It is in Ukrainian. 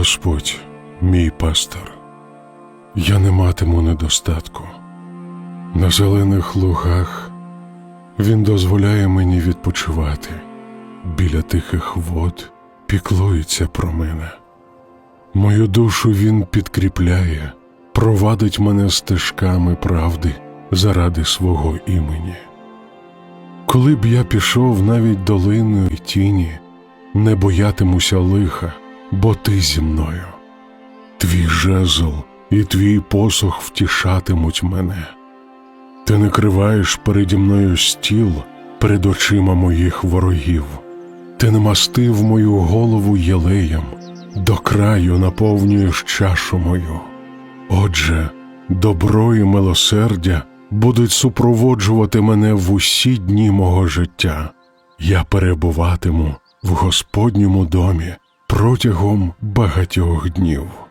Господь, мій пастор, я не матиму недостатку. На зелених лугах Він дозволяє мені відпочивати, біля тихих вод піклується про мене. Мою душу Він підкріпляє, провадить мене стежками правди заради свого імені. Коли б я пішов навіть долиною тіні, не боятимуся лиха, бо ти зі мною. Твій жезл і твій посох втішатимуть мене. Ти не криваєш переді мною стіл перед очима моїх ворогів. Ти намастив мою голову єлеєм, до краю наповнюєш чашу мою. Отже, добро і милосердя будуть супроводжувати мене в усі дні мого життя. Я перебуватиму в Господньому домі протягом багатьох днів.